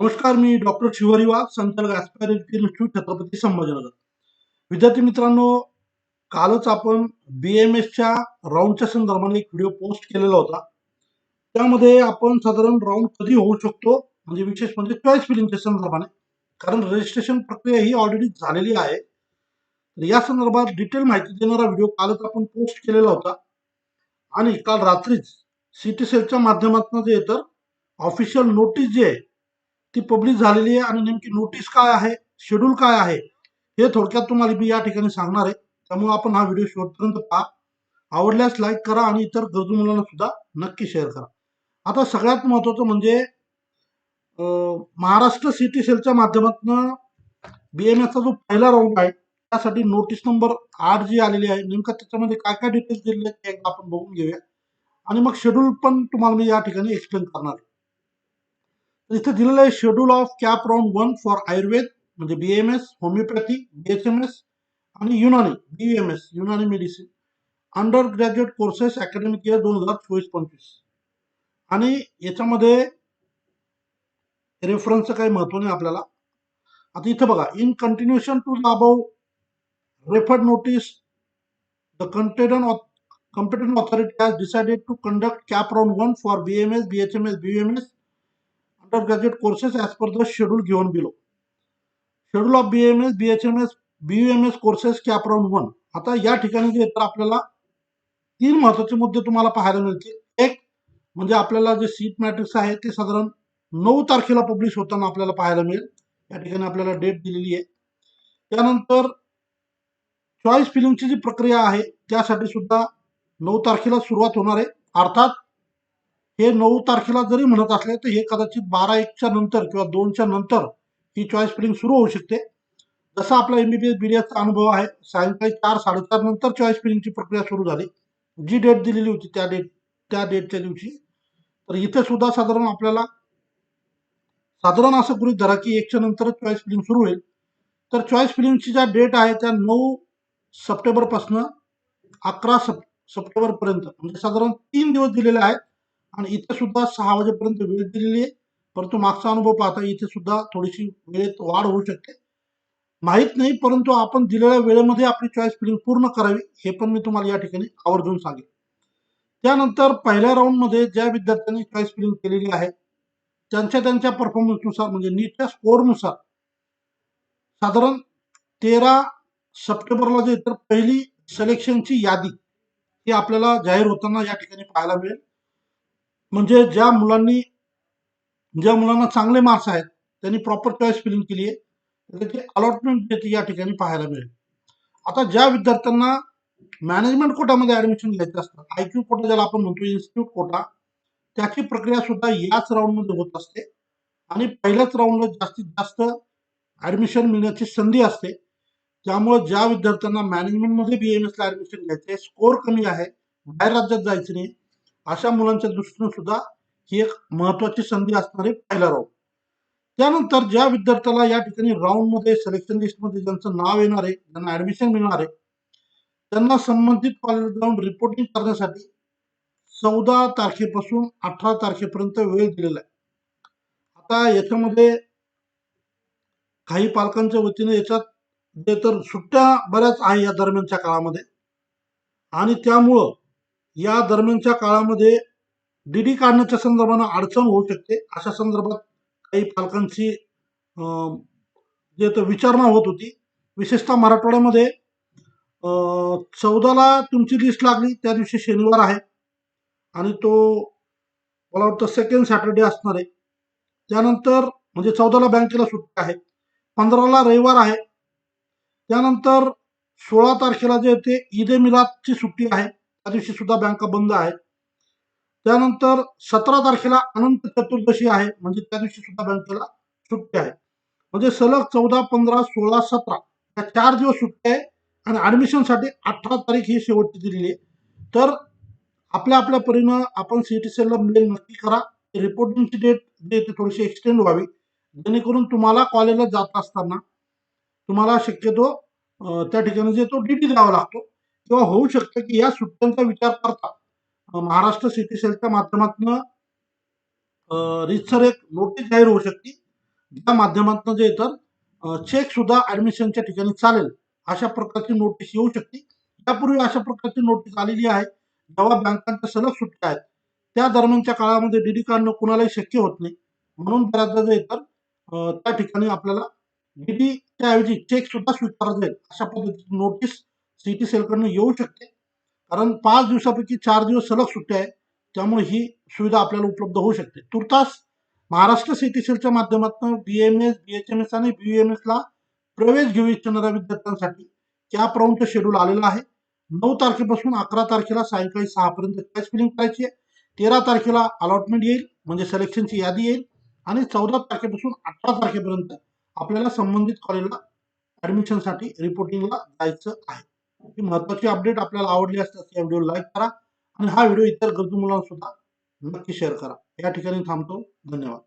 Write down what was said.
नमस्कार मी डॉक्टर शिवारी वाघ संचालक ॲस्पायरिटी इन्स्टिट्यूट छत्रपती संभाजीनगर. विद्यार्थी मित्रांनो कालच आपण बी एम एसच्या राऊंडच्या संदर्भाने एक व्हिडिओ पोस्ट केलेला होता. त्यामध्ये आपण साधारण राऊंड कधी होऊ शकतो म्हणजे विशेष म्हणजे चॉईस फिलिंगच्या संदर्भाने कारण रजिस्ट्रेशन प्रक्रिया ही ऑलरेडी झालेली आहे. तर या संदर्भात डिटेल माहिती देणारा व्हिडिओ कालच आपण पोस्ट केलेला होता. आणि काल रात्रीच सिटी सेलच्या माध्यमातून जे तर ऑफिशियल नोटीस जी आहे ती पब्लिश झालेली आहे आणि नेमकी नोटीस काय आहे शेड्यूल काय आहे हे थोडक्यात तुम्हाला मी या ठिकाणी सांगणार आहे. त्यामुळे आपण हा व्हिडिओ शेवटपर्यंत पहा. आवडल्यास लाईक करा आणि इतर गरजू मुलांना सुद्धा नक्की शेअर करा. आता सगळ्यात महत्वाचं म्हणजे महाराष्ट्र सिटी सेलच्या माध्यमातून बी एम एसचा जो पहिला राऊंड आहे त्यासाठी नोटीस नंबर आठ जी आलेली आहे. नेमकं त्याच्यामध्ये काय काय डिटेल्स दिलेले आहेत ते एकदा आपण बघून घेऊया. आणि मग शेड्यूल पण तुम्हाला मी या ठिकाणी एक्सप्लेन करणार आहे. तर इथे दिलेलं आहे schedule of CAP round one for Ayurveda म्हणजे B M S homeopathy B S M S आणि Unani B M S Unani medicine undergraduate courses academic year दोन हजार चोवीस पंचवीस आणि याच्यामध्ये रेफरन्सचं काही महत्त्व नाही आपल्याला. आता इथं बघा in continuation to the above referred notice the कंटेडन competent authority has decided to conduct cap round 1 for BMS, BHMS, BUMS undergraduate courses as per the schedule given below. Schedule of BMS, BHMS, BUMS courses cap round 1. आता या ठिकाणी जे तर आपल्याला तीन महत्त्वाचे मुद्दे तुम्हाला पाहायला मिळतील एक म्हणजे आपल्याला जे सीट मॅट्रिक्स आहे ते साधारण नऊ तारखेला पब्लिश होताना आपल्याला पाहायला मिळेल या ठिकाणी आपल्याला डेट दिलेली आहे त्यानंतर चॉईस फिलिंगची जी प्रक्रिया आहे त्यासाठी सुद्धा नऊ तारखेला सुरुवात होणार आहे अर्थात हे नऊ तारखेला जरी म्हणत असले तर हे कदाचित बारा एकच्या नंतर किंवा दोनच्या नंतर ही चॉईस फिलिंग सुरू होऊ शकते. जसा आपला एमबीबीएस बीडीएसचा अनुभव आहे सायंकाळी चार साडेचार नंतर चॉईस फिलिंगची प्रक्रिया सुरू झाली. जी डेट दिलेली होती त्या डेट त्या डेटच्या दिवशी. तर इथे सुद्धा साधारण आपल्याला साधारण असं गृहित धरा की एकच्या नंतरच चॉईस फिलिंग सुरू होईल. तर चॉईस फिलिंगची ज्या डेट आहे त्या नऊ सप्टेंबरपासून अकरा सप सप्टेंबरपर्यंत म्हणजे साधारण तीन दिवस दिलेले आहेत. आणि इथे सुद्धा सहा वाजेपर्यंत वेळ दिलेली आहे. परंतु मागचा अनुभव पाहता इथे सुद्धा थोडीशी वेळेत वाढ होऊ शकते. माहीत नाही परंतु आपण दिलेल्या वेळेमध्ये आपली चॉईस फिलिंग पूर्ण करावी हे पण मी तुम्हाला या ठिकाणी आवर्जून सांगेन. त्यानंतर पहिल्या राऊंडमध्ये ज्या विद्यार्थ्यांनी चॉईस फिलिंग केलेली आहे त्यांच्या त्यांच्या परफॉर्मन्सनुसार म्हणजे नीटच्या स्कोअरनुसार साधारण तेरा सप्टेंबरला जे तर पहिली सिलेक्शनची यादी ही आपल्याला जाहीर होताना या ठिकाणी पाहायला मिळेल. म्हणजे ज्या मुलांनी ज्या मुलांना चांगले मार्क्स आहेत त्यांनी प्रॉपर चॉईस फिलिंग केली आहे त्याची अलॉटमेंट ती या ठिकाणी पाहायला मिळेल. आता ज्या विद्यार्थ्यांना मॅनेजमेंट कोटामध्ये ऍडमिशन घ्यायचं असतं आय क्यू कोटा ज्याला आपण म्हणतो इन्स्टिट्यूट कोटा त्याची प्रक्रिया सुद्धा याच राऊंडमध्ये होत असते. आणि पहिल्याच राऊंडला जास्तीत जास्त ऍडमिशन मिळण्याची संधी असते. त्यामुळे ज्या विद्यार्थ्यांना मॅनेजमेंटमध्ये बी एम एसला ऍडमिशन आहे स्कोर कमी आहे बाहेर राज्यात जायचं नाही अशा मुलांच्या दृष्टीने सुद्धा ही एक महत्वाची संधी असणारी पहिला राऊंड त्यानंतर ज्या विद्यार्थ्याला या ठिकाणी राऊंडमध्ये सिलेक्शन लिस्टमध्ये ज्यांचं नाव येणार आहे ज्यांना ऍडमिशन मिळणार आहे त्यांना संबंधित कॉलेज जाऊन रिपोर्टिंग करण्यासाठी चौदा तारखेपासून अठरा तारखेपर्यंत वेळ दिलेला आहे. आता याच्यामध्ये काही पालकांच्या वतीने याच्यात जे तर सुट्ट्या बऱ्याच आहे या दरम्यानच्या काळामध्ये. आणि त्यामुळं या दरम्यानच्या काळामध्ये डीडी काढण्याच्या संदर्भानं अडचण होऊ शकते. अशा संदर्भात काही पालकांची जे तर विचारणा होत होती. विशेषतः मराठवाड्यामध्ये चौदाला तुमची लिस्ट लागली. त्या दिवशी शनिवार आहे. आणि तो मला वाटतं सेकंड सॅटर्डे असणार आहे. त्यानंतर म्हणजे चौदाला बँकेला सुट्टी आहे. पंधराला रविवार आहे. त्यानंतर सोळा तारखेला जे ते ईद ए मिलादची सुट्टी आहे. त्या दिवशी सुद्धा बँका बंद आहेत. त्यानंतर सतरा तारखेला अनंत चतुर्दशी आहे म्हणजे त्या दिवशी सुद्धा बँकेला सुट्टी आहे. म्हणजे सलग चौदा पंधरा सोळा सतरा या चार दिवस सुट्टी आहे आणि ऍडमिशनसाठी अठरा तारीख ही शेवटची दिलेली आहे. तर आपल्या आपल्या परीनं आपण सीटी सीला मेल नक्की करा. रिपोर्टिंगची डेट जे ते थोडीशी एक्सटेंड व्हावी. जेणेकरून तुम्हाला कॉलेजला जात असताना तुम्हाला शक्यतो त्या ठिकाणी जे तो डी टी द्यावा लागतो. किंवा होऊ शकतं की या सुट्ट्यांचा विचार करता. महाराष्ट्र सिटी सेलच्या माध्यमातून रितसर एक नोटीस जाहीर होऊ शकते. त्या माध्यमातून जे तर चेक सुद्धा ऍडमिशनच्या ठिकाणी चालेल अशा प्रकारची नोटीस येऊ शकते. त्यापूर्वी अशा प्रकारची नोटीस आलेली आहे. जेव्हा बँकांच्या सलग सुट्ट्या आहेत त्या दरम्यानच्या काळामध्ये डीडी काढणं कुणालाही शक्य होत नाही. म्हणून बऱ्याचदा जे तर त्या ठिकाणी आपल्याला डीडीच्या ऐवजी चेक सुद्धा स्वीकारता जाईल अशा पद्धतीची नोटीस सिटी सेलकडनं येऊ शकते. कारण पाच दिवसापैकी चार दिवस सलग सुट्ट्या आहे. त्यामुळे ही सुविधा आपल्याला उपलब्ध होऊ शकते. तुर्तास महाराष्ट्र सिटी सेलच्या माध्यमातून B M S B H M S आणि बी एम एसला प्रवेश घेऊ इच्छिणाऱ्या विद्यार्थ्यांसाठी कॅप राऊंडचं शेड्यूल आलेलं आहे. नऊ तारखेपासून अकरा तारखेला सायंकाळी सहापर्यंत कॅश फिलिंग करायची आहे. तेरा तारखेला अलॉटमेंट येईल म्हणजे सिलेक्शनची यादी येईल. आणि चौदा तारखेपासून अठरा तारखेपर्यंत आपल्याला संबंधित कॉलेजला ऍडमिशनसाठी रिपोर्टिंगला जायचं आहे. ही महत्वाची अपडेट आपल्याला आवडली असल्यास या व्हिडिओ लाईक करा. आणि हा व्हिडिओ इतर गरजू मुलांना सुद्धा नक्की शेअर करा. या ठिकाणी थांबतो. धन्यवाद.